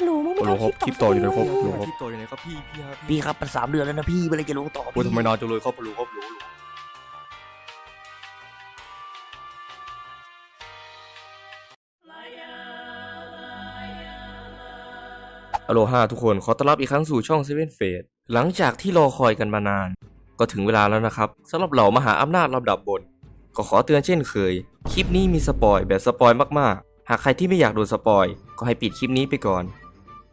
ฮัลโหลมึงไม่ฮัลโหลทำครับคลิปต่อคลิปต่ออยู่ไหนครับสักฮัลโหลทีครับที่ตัวอยู่ไหนครับพี่พี่ครับพี่ครับมันสามเดือนแล้วนะพี่เมื่อไหรจะลงต่อโอ้ยทำไมนานจังเลยครับรู้ครับรู้รู้ฮัลโหลห้าทุกคนขอต้อนรับอีกครั้งสู่ช่องเซเว่นเฟสหลังจากที่รอคอยกันมานาน ก็ถึงเวลาแล้วนะครับสำหรับเหล่ามหาอำนาจลำดับบน ก็ขอเตือนเช่นเคย คลิปนี้มีสปอยแบบสปอยมากๆ หากใครที่ไม่อยากโดนสปอย ก็ให้ปิดคลิปนี้ไปก่อน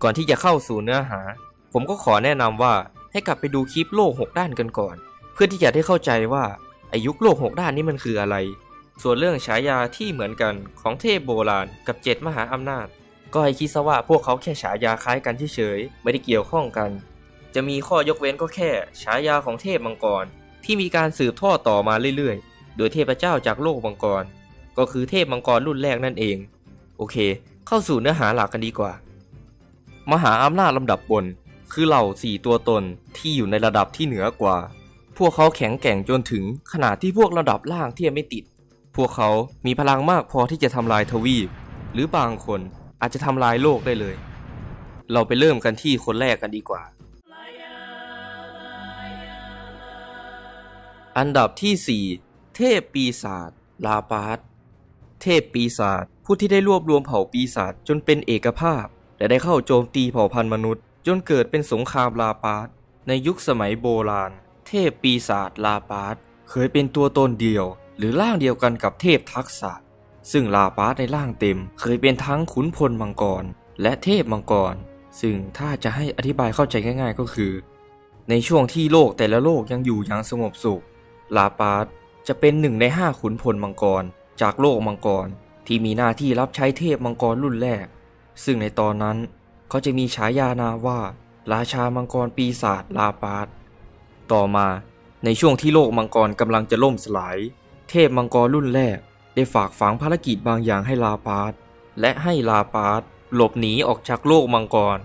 ก่อนที่จะเข้าสู่เนื้อหา ผมก็ขอแนะนำว่าให้กลับไปดูคลิปโลก 6 ด้านกันก่อน เพื่อที่จะได้เข้าใจว่าอายุโลก 6 ด้านนี้มันคืออะไร ส่วนเรื่องฉายาที่เหมือนกันของเทพโบราณกับเจ็ดมหาอำนาจ ก็ให้คิดซะว่าพวกเขาแค่ฉายาคล้ายกันเฉยๆไม่ได้เกี่ยวข้องกัน จะมีข้อยกเว้นก็แค่ฉายาของเทพมังกร ที่มีการสืบทอดต่อมาเรื่อยๆ โดยเทพเจ้าจากโลกมังกร ก็คือเทพมังกรรุ่นแรกนั่นเอง โอเค เข้าสู่เนื้อหาหลักกันดีกว่า มหาอำนาจลำดับบน คือเหล่าสี่ตัวตนที่อยู่ในระดับที่เหนือกว่า พวกเขาแข็งแกร่งจนถึงขนาดที่พวกระดับล่างเทียบไม่ติด พวกเขามีพลังมากพอที่จะทำลายทวีป หรือบางคนอาจจะทำลายโลกได้เลย เราไปเริ่มกันที่คนแรกกันดีกว่า อันดับที่ 4 เทพปีศาจลาปาสเทพปีศาจผู้ที่ได้รวบรวมเผ่าปีศาจจนเป็นเอกภาพ และได้เข้าโจมตีเผ่าพันธุ์มนุษย์ จนเกิดเป็นสงครามลาปาสในยุคสมัยโบราณ เทพปีศาจลาปาสเคยเป็นตัวตนเดียว หรือร่างเดียวกันกับเทพทักษะ ซึ่งลาปาสในร่างเต็ม เคยเป็นทั้งขุนพลมังกร และเทพมังกร ซึ่งถ้าจะให้อธิบายเข้าใจง่าย ๆ ก็คือ ในช่วงที่โลกแต่ละโลกยังอยู่อย่างสงบสุข ลาปาสจะเป็นหนึ่งในห้าขุนพลมังกร จากโลกมังกร ที่มีหน้าที่รับใช้เทพมังกรรุ่นแรก ซึ่งในตอนนั้นเขาจะมีฉายานามว่า ราชามังกรปีศาจลาปาสต่อมาในช่วงที่โลกมังกรกำลังจะล่มสลาย เทพมังกรรุ่นแรกได้ฝากฝังภารกิจบางอย่างให้ลาปาสและให้ลาปาสหลบหนีออกจากโลกมังกร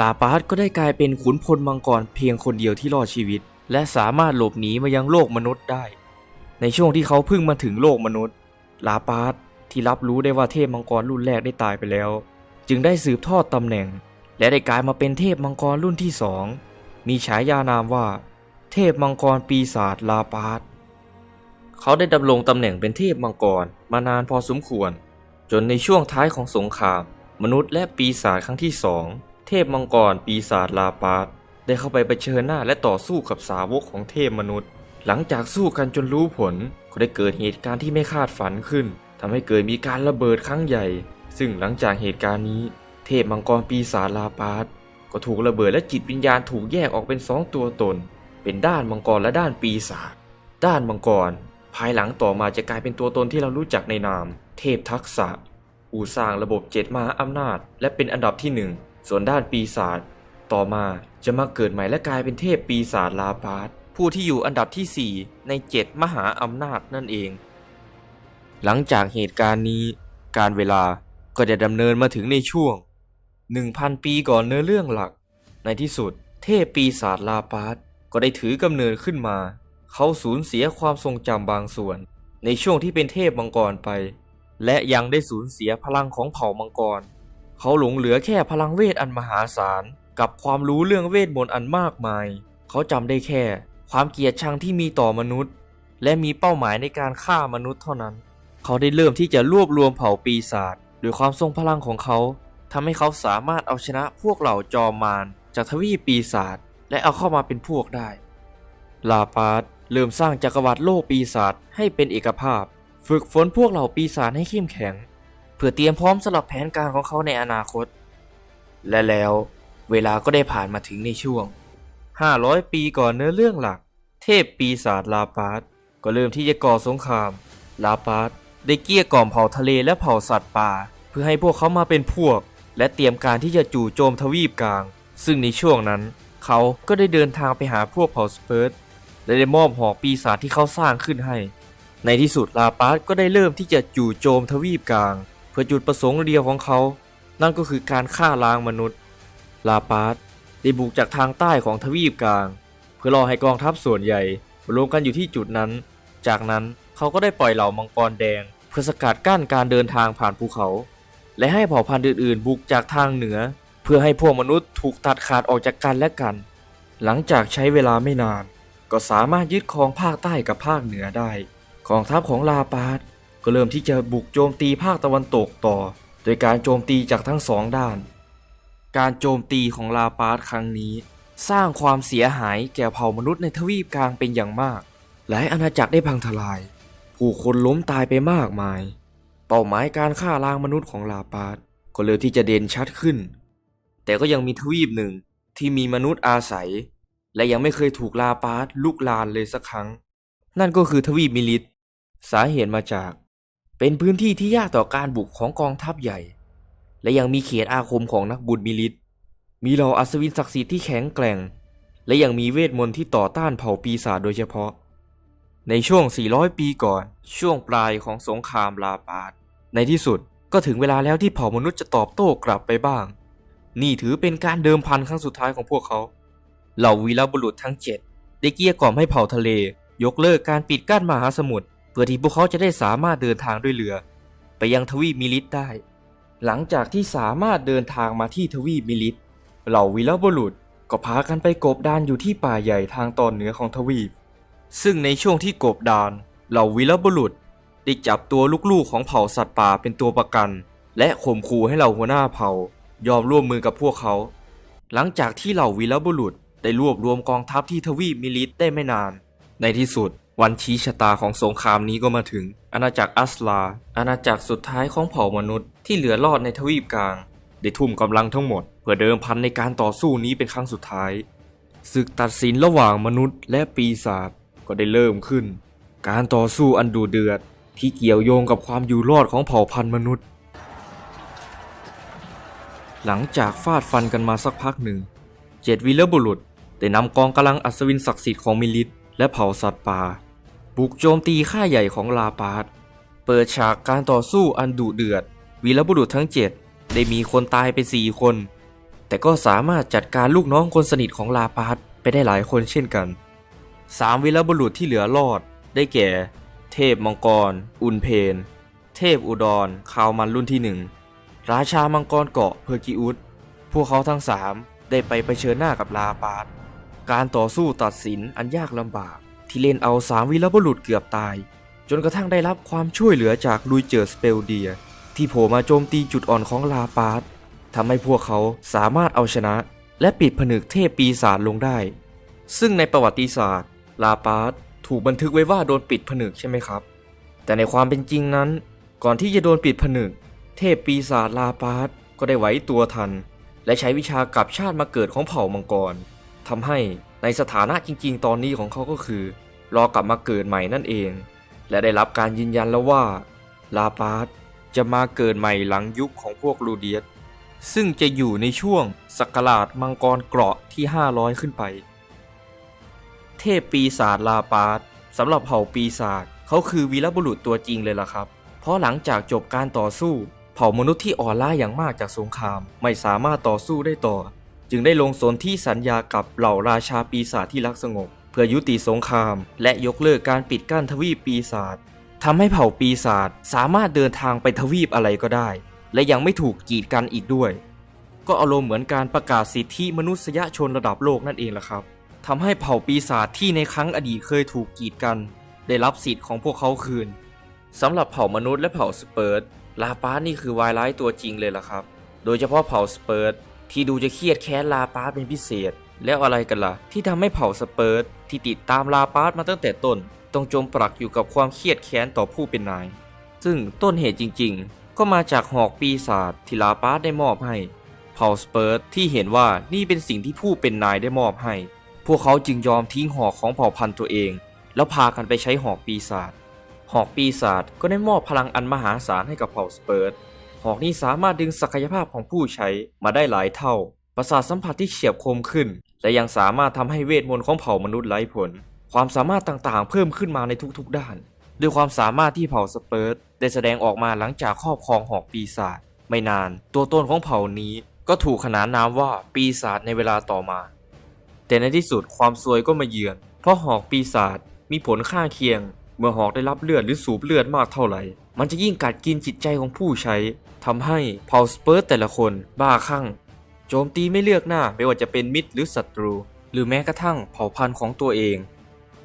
ลาปาสก็ได้กลายเป็นขุนพลมังกรเพียงคนเดียวที่รอดชีวิต และสามารถหลบหนีมายังโลกมนุษย์ได้ ในช่วงที่เขาเพิ่งมาถึงโลกมนุษย์ ลาปาสที่รับรู้ได้ว่าเทพมังกรรุ่นแรกได้ตายไปแล้ว จึงได้สืบทอดตำแหน่ง และได้กลายมาเป็นเทพมังกรรุ่นที่สอง มีฉายานามว่า เทพมังกรปีศาจลาปาสเขาได้ดำรงตำแหน่งเป็นเทพมังกรมานานพอสมควร จนในช่วงท้ายของสงคราม มนุษย์และปีศาจครั้งที่สองเทพมังกรปีศาจลาปาสได้เข้าไปเผชิญหน้าและต่อสู้กับสาวกของเทพมนุษย์ หลังจากสู้กันจนรู้ผลก็ได้เกิดเหตุการณ์ที่ไม่คาดฝันขึ้นทำให้เกิดมีการระเบิดครั้งใหญ่ ซึ่งหลังจากเหตุการณ์นี้ เทพมังกรปีศาจลาปาสก็ถูกระเบิดและจิตวิญญาณถูกแยกออกเป็นสองตัวตน เป็นด้านมังกรและด้านปีศาจด้านมังกร ภายหลังต่อมาจะกลายเป็นตัวตนที่เรารู้จักในนาม เทพทักษะผู้สร้างระบบเจ็ดมหาอำนาจ และเป็นอันดับที่หนึ่งส่วนด้านปีศาจต่อมาจะมาเกิดใหม่และกลายเป็นเทพปีศาจลาปาสผู้ที่อยู่อันดับที่ 4 ในเจ็ดมหาอำนาจนั่นเอง หลังจากเหตุการณ์นี้ การเวลา ก็จะดำเนินมาถึงในช่วง 1,000 ปีก่อนเนื้อเรื่องหลัก ในที่สุดเทพปีศาจลาปาสก็ได้ถือกำเนิดขึ้นมา เขาสูญเสียความทรงจำบางส่วน ในช่วงที่เป็นเทพมังกรไป และยังได้สูญเสียพลังของเผ่ามังกร เขาหลงเหลือแค่พลังเวทอันมหาศาล กับความรู้เรื่องเวทมนต์อันมากมาย เขาจำได้แค่ ความเกลียดชังที่มีต่อมนุษย์ และมีเป้าหมายในการฆ่ามนุษย์เท่านั้น เขาได้เริ่มที่จะรวบรวมเผ่าปีศาจ ด้วยความทรงพลังของเขาทำให้เขาสามารถเอาชนะพวกเหล่าจอมมารจากทวีปปีศาจและเอาเข้ามาเป็นพวกได้ ลาปาสเริ่มสร้างจักรวรรดิโลกปีศาจให้เป็นเอกภาพ ฝึกฝนพวกเหล่าปีศาจให้เข้มแข็ง เพื่อเตรียมพร้อมสำหรับแผนการของเขาในอนาคต และแล้วเวลาก็ได้ผ่านมาถึงในช่วง 500 ปีก่อนเนื้อเรื่องหลัก เทพปีศาจลาปาสก็เริ่มที่จะก่อสงคราม ลาปาส ได้เกี้ยกล่อมเผ่าทะเลและเผ่าสัตว์ป่า เพื่อให้พวกเขามาเป็นพวก และเตรียมการที่จะจู่โจมทวีปกลาง ซึ่งในช่วงนั้น เขาก็ได้เดินทางไปหาพวกเผ่าสเปิร์ตและได้มอบหอกปีศาจที่เขาสร้างขึ้นให้ ในที่สุดลาปาสก็ได้เริ่มที่จะจู่โจมทวีปกลาง เพื่อจุดประสงค์เดียวของเขา นั่นก็คือการฆ่าล้างมนุษย์ ลาปาสได้บุกจากทางใต้ของทวีปกลาง เพื่อรอให้กองทัพส่วนใหญ่รวมกันอยู่ที่จุดนั้น จากนั้นเขาก็ได้ปล่อยเหล่ามังกรแดง พื่อสกัดกั้นการเดินทางผ่านภูเขา และให้เผ่าพันธุ์อื่นๆ บุกจากทางเหนือ เพื่อให้พวกมนุษย์ถูกตัดขาดออกจากกันและกัน หลังจากใช้เวลาไม่นาน ก็สามารถยึดครองภาคใต้กับภาคเหนือได้กองทัพของลาปาสก็เริ่มที่จะบุกโจมตีภาคตะวันตกต่อ โดยการโจมตีจากทั้งสองด้าน การโจมตีของลาปาสครั้งนี้ สร้างความเสียหายแก่เผ่ามนุษย์ในทวีปกลางเป็นอย่างมาก หลายอาณาจักรได้พังทลาย ผู้คนล้มตายไปมากมาย เป้าหมายการฆ่าล้างมนุษย์ของลาปาสก็เริ่มที่จะเด่นชัดขึ้น แต่ก็ยังมีทวีปหนึ่งที่มีมนุษย์อาศัย และยังไม่เคยถูกลาปาสลุกลานเลยสักครั้ง นั่นก็คือทวีปมิลิต สาเหตุมาจาก เป็นพื้นที่ที่ยากต่อการบุกของกองทัพใหญ่ และยังมีเขตอาคมของนักบุญมิลิต มีเหล่าอัศวินศักดิ์สิทธิ์ที่แข็งแกร่ง และยังมีเวทมนต์ที่ต่อต้านเผ่าปีศาจโดยเฉพาะ ในช่วง 400 ปีก่อน ช่วงปลายของสงครามลาปาสในที่สุดก็ถึงเวลาแล้วที่เผ่ามนุษย์จะตอบโต้กลับไปบ้าง นี่ถือเป็นการเดิมพันครั้งสุดท้ายของพวกเขา เหล่าวีรบุรุษทั้งเจ็ดได้เกี้ยกล่อมให้เผ่าทะเล ยกเลิกการปิดกั้นมหาสมุทรเพื่อที่พวกเขาจะได้สามารถเดินทางด้วยเรือ ไปยังทวีปมิลิตได้ หลังจากที่สามารถเดินทางมาที่ทวีปมิลิตเหล่าวีรบุรุษก็พากันไปกบดานอยู่ที่ป่าใหญ่ทางตอนเหนือของทวีป ซึ่งในช่วงที่กบดาน เหล่าวีรบุรุษได้จับตัวลูกๆของเผ่าสัตว์ป่าเป็นตัวประกัน และข่มขู่ให้เหล่าหัวหน้าเผ่ายอมร่วมมือกับพวกเขา หลังจากที่เหล่าวีรบุรุษได้รวบรวมกองทัพที่ทวีปมิลิตได้ไม่นาน ในที่สุดวันชี้ชะตาของสงครามนี้ก็มาถึง อาณาจักรอัสลา อาณาจักรสุดท้ายของเผ่ามนุษย์ที่เหลือรอดในทวีปกลาง ได้ทุ่มกำลังทั้งหมด เพื่อเดิมพันในการต่อสู้นี้เป็นครั้งสุดท้ายศึกตัดสินระหว่างมนุษย์และปีศาจ ก็ได้เริ่มขึ้น การต่อสู้อันดุเดือดที่เกี่ยวโยงกับความอยู่รอดของเผ่าพันธุ์มนุษย์ หลังจากฟาดฟันกันมาสักพักหนึ่ง เจ็ดวีรบุรุษได้นำกองกำลังอัศวินศักดิ์สิทธิ์ของมิลิทและเผ่าสัตว์ป่า บุกโจมตีค่าใหญ่ของลาปาสเปิดฉากการต่อสู้อันดุเดือด วีรบุรุษทั้งเจ็ดได้มีคนตายไปสี่คน แต่ก็สามารถจัดการลูกน้องคนสนิทของลาปาสไปได้หลายคนเช่นกัน สามวีรบุรุษที่เหลือรอด ได้แก่ เทพมังกร อุนเพน เทพอุดรคาวมันรุ่นที่หนึ่งราชามังกรเกาะเพอร์กิอุสพวกเขาทั้งสามได้ไปเผชิญหน้ากับลาปาสการต่อสู้ตัดสินอันยากลำบาก ที่เล่นเอาสามวีรบุรุษเกือบตาย จนกระทั่งได้รับความช่วยเหลือจากลุยเจอร์สเปลเดีย ที่โผล่มาโจมตีจุดอ่อนของลาปาสทำให้พวกเขาสามารถเอาชนะ และปิดผนึกเทพปีศาจลงได้ ซึ่งในประวัติศาสตร์ ลาปาสถูกบันทึกไว้ว่าโดนปิดผนึกใช่ไหมครับ แต่ในความเป็นจริงนั้น ก่อนที่จะโดนปิดผนึก เทพปีศาจลาปาสก็ได้ไหวตัวทัน และใช้วิชากลับชาติมาเกิดของเผ่ามังกรทำให้ในสถานะจริง ๆ ตอนนี้ของเขาก็คือ รอกลับมาเกิดใหม่นั่นเอง และได้รับการยืนยันแล้วว่า ลาปาสจะมาเกิดใหม่หลังยุคของพวกลูเดียสซึ่งจะอยู่ในช่วงศักราชมังกรเกราะที่ 500 ขึ้นไป เทพปีศาจลาปาสสำหรับเผ่าปีศาจเขาคือวีรบุรุษตัวจริงเลยล่ะครับ เพราะหลังจากจบการต่อสู้ เผ่ามนุษย์ที่อ่อนล้าอย่างมากจากสงคราม ไม่สามารถต่อสู้ได้ต่อ จึงได้ลงสนที่สัญญากับเหล่าราชาปีศาจที่รักสงบ เพื่อยุติสงคราม และยกเลิกการปิดกั้นทวีปปีศาจทำให้เผ่าปีศาจสามารถเดินทางไปทวีปอะไรก็ได้ และยังไม่ถูกกีดกันอีกด้วย ก็อารมณ์เหมือนการประกาศสิทธิมนุษยชนระดับโลกนั่นเองล่ะครับ ทำให้เผ่าปีศาจที่ในครั้งอดีตเคยถูกกีดกัน ได้รับสิทธิ์ของพวกเขาคืนสำหรับเผ่ามนุษย์และเผ่าสเปิร์ตลาปาสนี่คือวายร้ายตัวจริงเลยล่ะครับ โดยเฉพาะเผ่าสเปิร์ตที่ดูจะเครียดแค้นลาปาสเป็นพิเศษ แล้วอะไรกันล่ะ ที่ทำให้เผ่าสเปิร์ตที่ติดตามลาปาสมาตั้งแต่ต้น ต้องจมปลักอยู่กับความเครียดแค้นต่อผู้เป็นนาย ซึ่งต้นเหตุจริงๆ ก็มาจากหอกปีศาจที่ลาปาสได้มอบให้ เผ่าสเปิร์ตที่เห็นว่านี่เป็นสิ่งที่ผู้เป็นนายได้มอบให้ พวกเขาจึงยอมทิ้งหอกของเผ่าพันธุ์ตัวเอง แล้วพากันไปใช้หอกปีศาจ หอกปีศาจก็ได้มอบพลังอันมหาศาลให้กับเผ่าสเปิร์ต หอกนี้สามารถดึงศักยภาพของผู้ใช้มาได้หลายเท่า ประสาทสัมผัสที่เฉียบคมขึ้น และยังสามารถทำให้เวทมนต์ของเผ่ามนุษย์ไร้ผล ความสามารถต่างๆ เพิ่มขึ้นมาในทุกๆด้าน ด้วยความสามารถที่เผ่าสเปิร์ตได้แสดงออกมาหลังจากครอบครองหอกปีศาจ ไม่นาน ตัวตนของเผ่านี้ก็ถูกขนานนามว่าปีศาจในเวลาต่อมา แต่ในที่สุดความซวยก็มาเยือน เพราะหอกปีศาจมีผลข้างเคียง เมื่อหอกได้รับเลือดหรือสูบเลือดมากเท่าไหร่ มันจะยิ่งกัดกินจิตใจของผู้ใช้ทำให้เผ่าสเปิร์ตแต่ละคนบ้าคลั่ง โจมตีไม่เลือกหน้าไม่ว่าจะเป็นมิตรหรือศัตรู หรือแม้กระทั่งเผ่าพันธุ์ของตัวเอง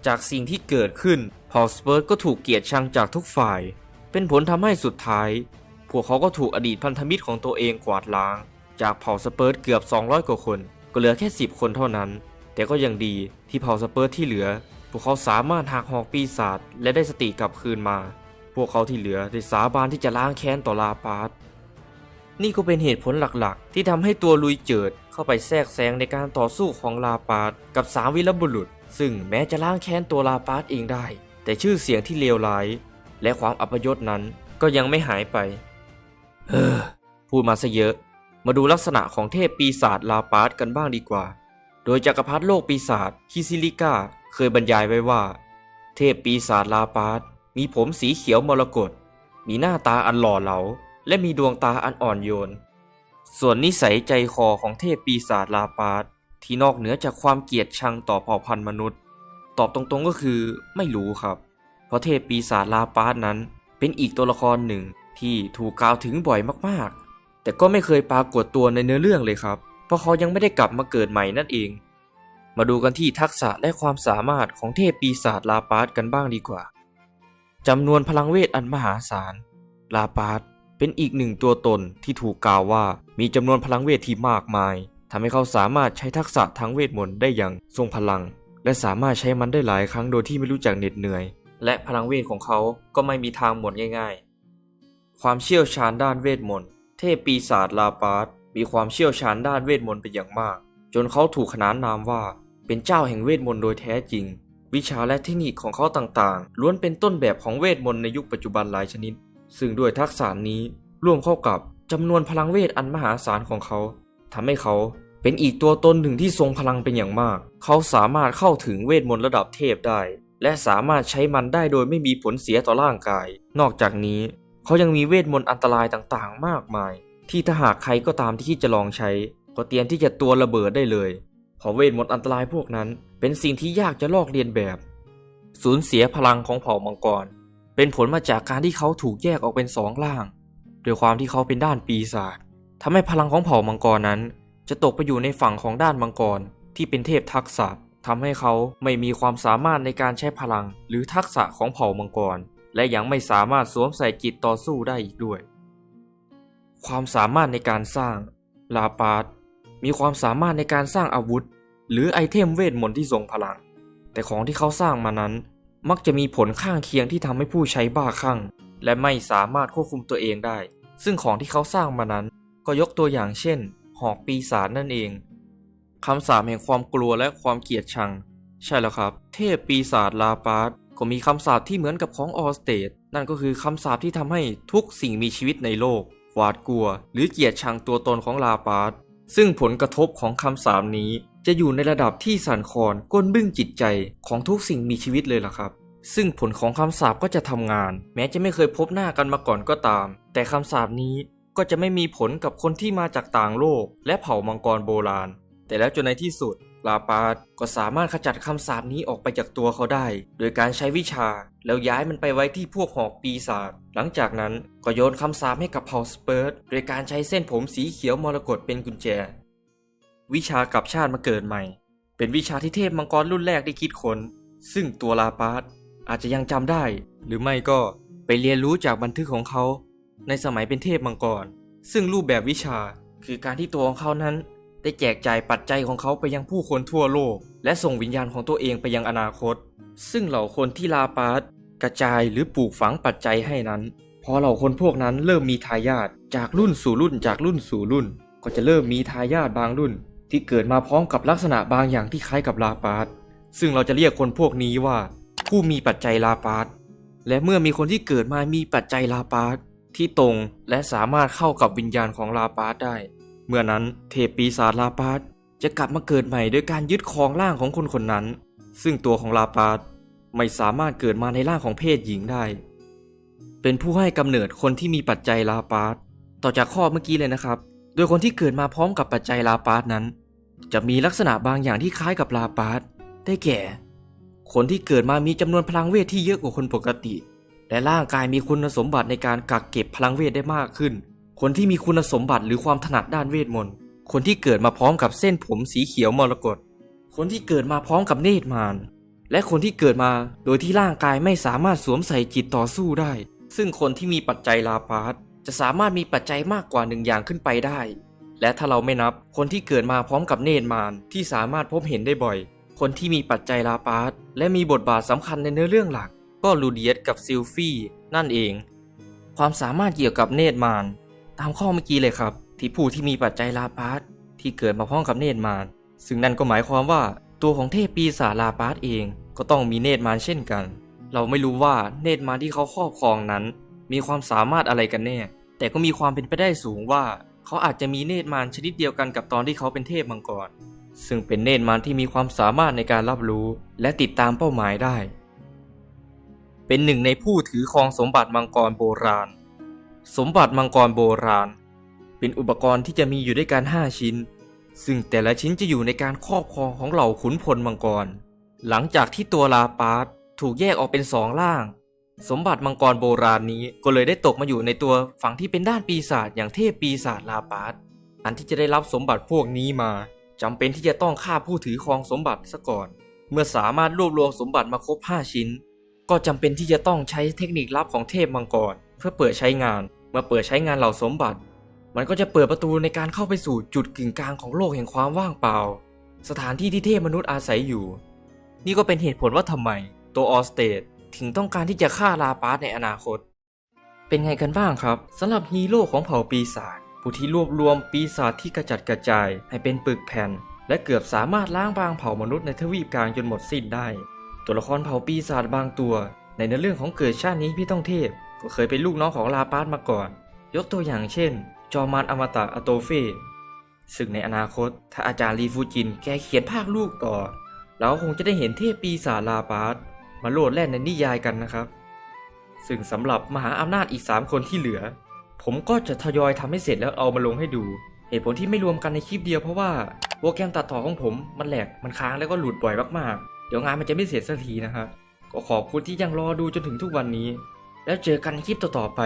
จากสิ่งที่เกิดขึ้นเผ่าสเปิร์สก็ถูกเกลียดชังจากทุกฝ่าย เป็นผลทำให้สุดท้าย พวกเขาก็ถูกอดีตพันธมิตรของตัวเองกวาดล้าง จากเผ่าสเปิร์สเกือบ 200 กว่าคน ก็เหลือแค่ 10 คนเท่านั้น แต่ก็ยังดีที่เผ่าสเปิร์ที่เหลือ พวกเขาสามารถหักหอกปีศาจและได้สติกลับคืนมา พวกเขาที่เหลือได้สาบานที่จะล้างแค้นต่อลาปาสนี่ก็เป็นเหตุผลหลักๆ ที่ทำให้ตัวลุยเจิดเข้าไปแทรกแซงในการต่อสู้ของลาปาสกับสามวีรบุรุษ ซึ่งแม้จะล้างแค้นตัวลาปาสเองได้ แต่ชื่อเสียงที่เลวร้าย และความอัปยศนั้นก็ยังไม่หายไป เฮ้อพูดมาซะเยอะ มาดูลักษณะของเทพปีศาจลาปาสกันบ้างดีกว่า โดยจักรพรรดิโลกปีศาจคิซิลิก้าเคยบรรยายไว้ว่า เทพปีศาจลาปาสมีผมสีเขียวมรกตมีหน้าตาอันหล่อเหลา และมีดวงตาอันอ่อนโยน ส่วนนิสัยใจคอของเทพปีศาจลาปาสที่นอกเหนือจากความเกลียดชังต่อเผ่าพันธุ์มนุษย์ ตอบตรงๆก็คือไม่รู้ครับ เพราะเทพปีศาจลาปาสนั้น เป็นอีกตัวละครหนึ่งที่ถูกกล่าวถึงบ่อยมากๆ แต่ก็ไม่เคยปรากฏตัวในเนื้อเรื่องเลยครับ ราะเขายังไม่ได้กลับมาเกิดใหม่นั่นเอง มาดูกันที่ทักษะและความสามารถของเทพปีศาจลาปาสกันบ้างดีกว่าจำนวนพลังเวทอันมหาศาล ลาปาสเป็นอีกหนึ่งตัวตนที่ถูกกล่าวว่ามีจำนวนพลังเวทที่มากมายทำให้เขาสามารถใช้ทักษะทางเวทมนต์ได้อย่างทรงพลัง และสามารถใช้มันได้หลายครั้งโดยที่ไม่รู้จักเหน็ดเหนื่อย และพลังเวทของเขาก็ไม่มีทางหมดง่าย ๆ ความเชี่ยวชาญด้านเวทมนต์ เทพปีศาจลาปาส มีความเชี่ยวชาญด้านเวทมนต์เป็นอย่างมาก จนเขาถูกขนานนามว่า เป็นเจ้าแห่งเวทมนต์โดยแท้จริง วิชาและเทคนิคของเขาต่างๆ ล้วนเป็นต้นแบบของเวทมนต์ในยุคปัจจุบันหลายชนิด ซึ่งด้วยทักษะนี้ร่วมเข้ากับจำนวนพลังเวทอันมหาศาลของเขาทำให้เขาเป็นอีกตัวตนหนึ่งที่ทรงพลังเป็นอย่างมาก เขาสามารถเข้าถึงเวทมนต์ระดับเทพได้ และสามารถใช้มันได้โดยไม่มีผลเสียต่อร่างกาย นอกจากนี้ เขายังมีเวทมนต์อันตรายต่างๆ มากมาย ที่ถ้าหากใครก็ตามที่คิดจะลองใช้ ก็เตรียมที่จะตัวระเบิดได้เลยเพราะเวทมนต์อันตรายพวกนั้น เป็นสิ่งที่ยากจะลอกเลียนแบบ สูญเสียพลังของเผ่ามังกร เป็นผลมาจากการที่เขาถูกแยกออกเป็นสองล่างด้วยความที่เขาเป็นด้านปีศาจทำให้พลังของเผ่ามังกรนั้น จะตกไปอยู่ในฝั่งของด้านมังกรที่เป็นเทพทักษะทำให้เขาไม่มีความสามารถในการใช้พลัง หรือทักษะของเผ่ามังกร และยังไม่สามารถสวมใส่จิตต่อสู้ได้อีกด้วย ความสามารถในการสร้าง ลาปาสมีความสามารถในการสร้างอาวุธ หรือไอเทมเวทมนต์ที่ทรงพลัง แต่ของที่เขาสร้างมานั้น มักจะมีผลข้างเคียงที่ทำให้ผู้ใช้บ้าคลั่ง และไม่สามารถควบคุมตัวเองได้ ซึ่งของที่เขาสร้างมานั้น ก็ยกตัวอย่างเช่น หอกปีศาจนั่นเองคำสาปแห่งความกลัวและความเกลียดชัง ใช่แล้วครับ เทพปีศาจลาปาสก็มีคำสาปที่เหมือนกับของออสเตดนั่นก็คือคำสาปที่ทำให้ทุกสิ่งมีชีวิตในโลก หวาดกลัว หรือเกลียดชังตัวตนของลาปาสซึ่งผลกระทบของคำสาปนี้ จะอยู่ในระดับที่สั่นคลอนก้นบึ้งจิตใจของทุกสิ่งมีชีวิตเลยล่ะครับ ซึ่งผลของคำสาปก็จะทำงาน แม้จะไม่เคยพบหน้ากันมาก่อนก็ตาม แต่คำสาปนี้ก็จะไม่มีผลกับคนที่มาจากต่างโลก และเผ่ามังกรโบราณ แต่แล้วจนในที่สุด ลาปาสก็สามารถขจัดคำสาปนี้ออกไปจากตัวเขาได้ โดยการใช้วิชา แล้วย้ายมันไปไว้ที่พวกหอกปีศาจหลังจากนั้นก็โยนคำสาปให้กับเผ่าสเปิร์ตโดยการใช้เส้นผมสีเขียวมรกตเป็นกุญแจ วิชากลับชาติมาเกิดใหม่ เป็นวิชาที่เทพมังกรรุ่นแรกได้คิดค้นซึ่งตัวลาปาสอาจจะยังจำได้ หรือไม่ก็ไปเรียนรู้จากบันทึกของเขา ในสมัยเป็นเทพมังกร ซึ่งรูปแบบวิชาคือการที่ตัวของเขานั้น ได้แจกจ่ายปัจจัยของเขาไปยังผู้คนทั่วโลก และส่งวิญญาณของตัวเองไปยังอนาคต ซึ่งเหล่าคนที่ลาปาสกระจายหรือปลูกฝังปัจจัยให้นั้น พอเหล่าคนพวกนั้นเริ่มมีทายาทจากรุ่นสู่รุ่นจากรุ่นสู่รุ่น ก็จะเริ่มมีทายาทบางรุ่น ที่เกิดมาพร้อมกับลักษณะบางอย่างที่คล้ายกับลาปาสซึ่งเราจะเรียกคนพวกนี้ว่า ผู้มีปัจจัยลาปาสและเมื่อมีคนที่เกิดมามีปัจจัยลาปาสที่ตรงและสามารถเข้ากับวิญญาณของลาปาสได้ เมื่อนั้นเทพปีศาจลาปาสจะกลับมาเกิดใหม่โดยการยึดครองร่างของคนคนนั้น ซึ่งตัวของลาปาสไม่สามารถเกิดมาในร่างของเพศหญิงได้ เป็นผู้ให้กำเนิดคนที่มีปัจจัยลาปาสต่อจากข้อเมื่อกี้เลยนะครับ โดยคนที่เกิดมาพร้อมกับปัจจัยลาปาสนั้น จะมีลักษณะบางอย่างที่คล้ายกับลาปาสได้แก่ คนที่เกิดมามีจำนวนพลังเวทที่เยอะกว่าคนปกติ และร่างกายมีคุณสมบัติในการกักเก็บพลังเวทได้มากขึ้น คนที่มีคุณสมบัติหรือความถนัดด้านเวทมนต์ คนที่เกิดมาพร้อมกับเส้นผมสีเขียวมรกต คนที่เกิดมาพร้อมกับเนตรมารและคนที่เกิดมาโดยที่ร่างกายไม่สามารถสวมใส่จิตต่อสู้ได้ ซึ่งคนที่มีปัจจัยลาปาสจะสามารถมีปัจจัยมากกว่าหนึ่งอย่างขึ้นไปได้ และถ้าเราไม่นับ คนที่เกิดมาพร้อมกับเนตรมารที่สามารถพบเห็นได้บ่อย คนที่มีปัจจัยลาปาสและมีบทบาทสำคัญในเนื้อเรื่องหลัก ก็ลูเดียสกับซิลฟี่นั่นเอง ความสามารถเกี่ยวกับเนตรมาร ตามข้อเมื่อกี้เลยครับ ที่ผู้ที่มีปัจจัยลาปาสที่เกิดมาพร้อมกับเนตรมารซึ่งนั่นก็หมายความว่าตัวของเทพปีศาจลาปาสเองก็ต้องมีเนตรมารเช่นกัน เราไม่รู้ว่าเนตรมารที่เขาครอบครองนั้น มีความสามารถอะไรกันแน่ แต่ก็มีความเป็นไปได้สูงว่า เขาอาจจะมีเนตรมารชนิดเดียวกันกับตอนที่เขาเป็นเทพมังกร ซึ่งเป็นเนตรมารที่มีความสามารถในการรับรู้ และติดตามเป้าหมายได้ เป็นหนึ่งในผู้ถือครองสมบัติมังกรโบราณ สมบัติมังกรโบราณ เป็นอุปกรณ์ที่จะมีอยู่ด้วยกัน 5 ชิ้น ซึ่งแต่ละชิ้นจะอยู่ในการครอบครองของเหล่าขุนพลมังกร หลังจากที่ตัวลาปาร์ตถูกแยกออกเป็นสองล่าง สมบัติมังกรโบราณนี้ก็เลยได้ตกมาอยู่ในตัวฝั่งที่เป็นด้านปีศาจอย่างเทพปีศาจลาปาร์ตอันที่จะได้รับสมบัติพวกนี้มาจำเป็นที่จะต้องฆ่าผู้ถือครองสมบัติซะก่อน เมื่อสามารถรวบรวมสมบัติมาครบ 5 ชิ้น ก็จำเป็นที่จะต้องใช้เทคนิคลับของเทพมังกร พื่อเปิดใช้งาน เมื่อเปิดใช้งานเหล่าสมบัติ มันก็จะเปิดประตูในการเข้าไปสู่จุดกึ่งกลางของโลกแห่งความว่างเปล่า สถานที่ที่เทพมนุษย์อาศัยอยู่ นี่ก็เป็นเหตุผลว่าทำไม ตัวออสเตดถึงต้องการที่จะฆ่าลาปาร์ในอนาคต เป็นไงกันบ้างครับสำหรับฮีโร่ของเผ่าปีศาจผู้ที่รวบรวมปีศาจที่กระจัดกระจายให้เป็นปึกแผ่น และเกือบสามารถล้างบางเผ่ามนุษย์ในทวีปกลางจนหมดสิ้นได้ ตัวละครเผ่าปีศาจบางตัว ในเนื้อเรื่องของเกิดชาตินี้พี่ต้องเทพ ก็เคยเป็นลูกน้องของลาปาร์ตมาก่อน ยกตัวอย่างเช่น จอมานอมตะอโตเฟซึ่งในอนาคต ถ้าอาจารย์ลีฟูจินแกเขียนภาคลูกต่อ เราก็คงจะได้เห็นเทพปีศาจลาปาร์ตมาโลดแล่นในนิยายกันนะครับ ซึ่งสำหรับมหาอำนาจอีก 3 คนที่เหลือ ผมก็จะทยอยทำให้เสร็จแล้วเอามาลงให้ดู เหตุผลที่ไม่รวมกันในคลิปเดียวเพราะว่าโปรแกรมตัดต่อของผมมันแหลกมันค้างแล้วก็หลุดบ่อยมากๆ เดี๋ยวงานมันจะไม่เสร็จสักทีนะครับก็ขอบคุณที่ยังรอดูจนถึงทุกวันนี้ แล้วเจอกันคลิปต่อๆไป